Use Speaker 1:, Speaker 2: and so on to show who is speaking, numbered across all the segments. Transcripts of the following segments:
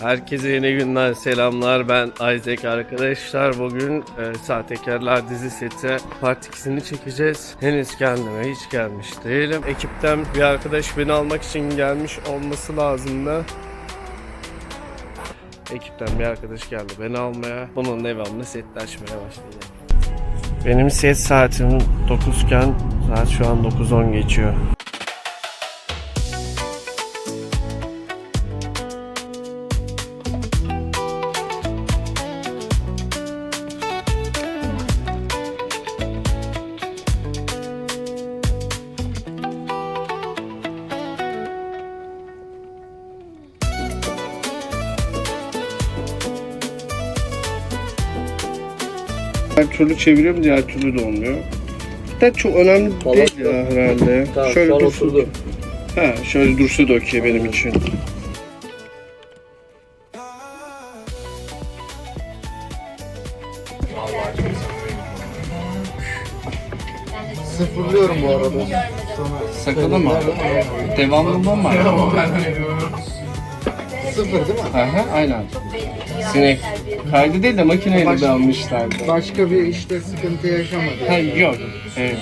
Speaker 1: Herkese yeni günler, selamlar. Ben Isaac arkadaşlar. Bugün e, Sahtekarlar dizi seti part 2'sini çekeceğiz. Henüz kendime hiç gelmiş değilim. Ekipten bir arkadaş beni almak için gelmiş olması lazım da. Ekipten bir arkadaş geldi beni almaya. Bunun devamlı setleşmeye başlayacağım. Benim set saatim 9 iken saat şu an 9.10 geçiyor. Her türlü çeviriyorum diğer türlü de olmuyor. Hatta çok önemli
Speaker 2: Falan
Speaker 1: değil ya herhalde.
Speaker 2: Tamam,
Speaker 1: şöyle
Speaker 2: şu an
Speaker 1: dursun.
Speaker 2: oturdu.
Speaker 1: Ha, şöyle dursa da okey benim için.
Speaker 2: Sıfırlıyorum bu arada.
Speaker 3: Sakalı mı? Devamlılığın mı?
Speaker 2: Sıfır değil mi?
Speaker 3: Aha, aynen. Sinek. Kaydı değil de makineyle de almışlardı.
Speaker 2: Başka bir işte sıkıntı yaşamadı.
Speaker 3: Ha, yok. Evet.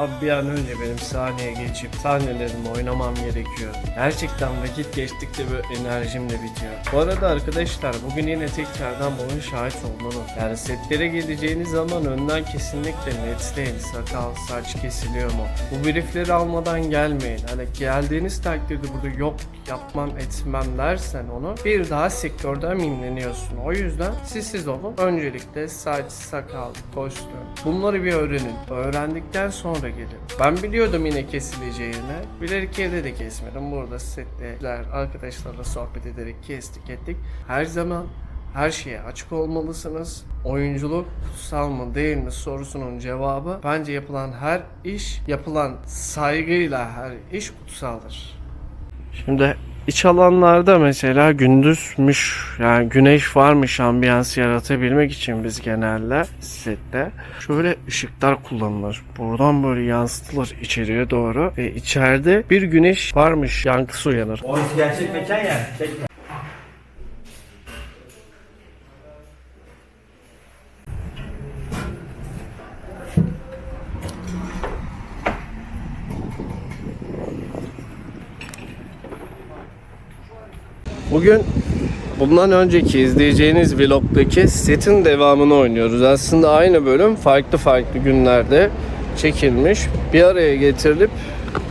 Speaker 1: Abi bir an önce benim sahneye geçip sahnelerimi oynamam gerekiyor. Gerçekten vakit geçtikçe böyle enerjim de bitiyor. Bu arada arkadaşlar bugün yine tekrardan bunun şahit olmanız. Yani setlere geleceğiniz zaman önden kesinlikle netleyin. Sakal, saç kesiliyor mu? Bu briefleri almadan gelmeyin. Hani geldiğiniz takdirde burada yok yapmam etmem dersen onu bir daha sektörden minleniyorsun. O yüzden siz siz olun. Öncelikle saç, sakal, kostüm bunları bir öğrenin. Öğrendikten sonra gelin. Ben biliyordum yine kesileceğini. Bilerek evde de kesmedim. Burada setler arkadaşlarla sohbet ederek kestik ettik. Her zaman her şeye açık olmalısınız. Oyunculuk kutsal mı değil mi sorusunun cevabı bence yapılan her iş yapılan saygıyla her iş kutsaldır. Şimdi iç alanlarda mesela gündüzmüş yani güneş varmış ambiyans yaratabilmek için biz genelde sette şöyle ışıklar kullanılır. Buradan böyle yansıtılır içeriye doğru ve içeride bir güneş varmış yankısı uyanır.
Speaker 4: Orası gerçek mekan yani. Çekme.
Speaker 1: Bugün bundan önceki izleyeceğiniz vlogdaki setin devamını oynuyoruz. Aslında aynı bölüm farklı farklı günlerde çekilmiş. Bir araya getirilip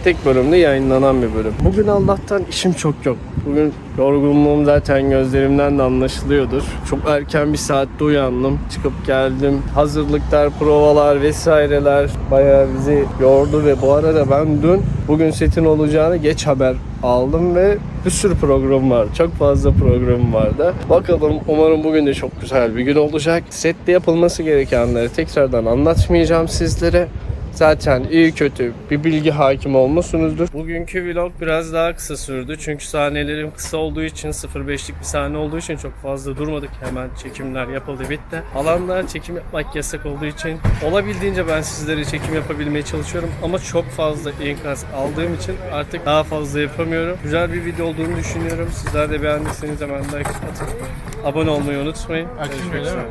Speaker 1: tek bölümde yayınlanan bir bölüm. Bugün Allah'tan işim çok yok. Bugün yorgunluğum zaten gözlerimden de anlaşılıyordur. Çok erken bir saatte uyandım. Çıkıp geldim. Hazırlıklar, provalar vesaireler bayağı bizi yordu ve bu arada ben dün bugün setin olacağını geç haber aldım ve bir sürü program var. Çok fazla program vardı. Bakalım umarım bugün de çok güzel bir gün olacak. Sette yapılması gerekenleri tekrardan anlatmayacağım sizlere. Zaten iyi kötü bir bilgi hakim olmuşsunuzdur. Bugünkü vlog biraz daha kısa sürdü. Çünkü sahnelerim kısa olduğu için 0.5'lik bir sahne olduğu için çok fazla durmadık. Hemen çekimler yapıldı bitti. Alanda çekim yapmak yasak olduğu için olabildiğince ben sizlere çekim yapabilmeye çalışıyorum. Ama çok fazla enkaz aldığım için artık daha fazla yapamıyorum. Güzel bir video olduğunu düşünüyorum. Sizler de beğendiyseniz hemen like atıp abone olmayı unutmayın. Görüşmek üzere.